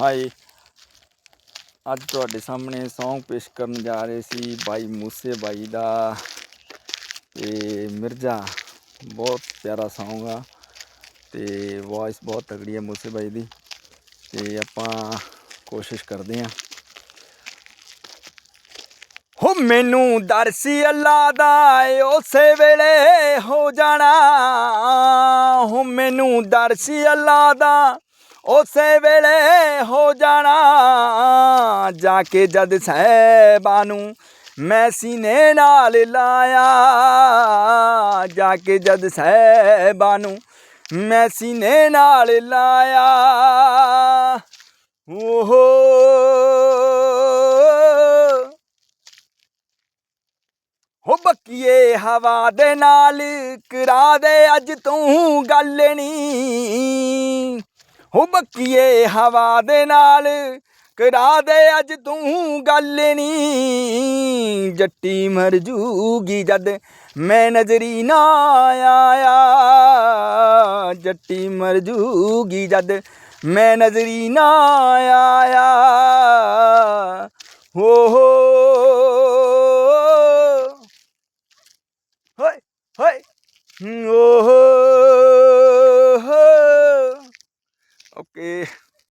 ਹਾਏ, ਅੱਜ ਤੁਹਾਡੇ ਸਾਹਮਣੇ ਸੌਂਗ ਪੇਸ਼ ਕਰਨ ਜਾ ਰਹੇ ਸੀ ਬਾਈ ਮੂਸੇ ਬਾਈ ਦਾ ਤੇ ਮਿਰਜ਼ਾ, ਬਹੁਤ ਪਿਆਰਾ ਸੌਂਗ ਆ ਤੇ ਵੌਇਸ ਬਹੁਤ ਤਗੜੀ ਹੈ ਮੂਸੇ ਬਾਈ ਦੀ ਤੇ ਆਪਾਂ ਕੋਸ਼ਿਸ਼ ਕਰਦੇ ਆਂ ਹੋ, ਮੈਨੂੰ ਦਰਸੀ ਅੱਲਾ ਦਾ ਉਸੇ ਵੇਲੇ ਹੋ ਜਾਣਾ। ਹੋ, ਮੈਨੂੰ ਦਰਸੀ ਅੱਲਾ ਦਾ ਉਸੇ ਵੇਲੇ ਹੋ ਜਾਣਾ ਜਾ ਕੇ ਜਦ ਸਹਿਬਾ ਨੂੰ ਮੈਂ ਸੀਨੇ ਨਾਲ ਲਾਇਆ। ਜਾ ਕੇ ਜਦ ਸਹਿਬਾ ਨੂੰ ਮੈਂ ਸੀਨੇ ਨਾਲ ਲਾਇਆ। ਓਹੋ। ਹੋ ਬੱਕੀਏ, ਹਵਾ ਦੇ ਨਾਲ ਕਰਾ ਦੇ ਅੱਜ ਤੂੰ ਗੱਲ ਨੀ। ਹੋ ਬੱਕੀਏ ਹਵਾ ਦੇ ਨਾਲ। ਕਰਾ ਦੇ ਅੱਜ ਤੂੰ ਗੱਲ ਨੀ। ਜੱਟੀ ਮਰ ਜੂਗੀ ਜਦ ਮੈਂ ਨਜ਼ਰੀ ਨਾ ਆਇਆ। ਜੱਟੀ ਮਰ ਜੂਗੀ ਜਦ ਮੈਂ ਨਜ਼ਰੀ ਨਾ ਆਇਆ। ਹੋ ਹੋ। ਹੋਏ ਹੋਏ। Okay.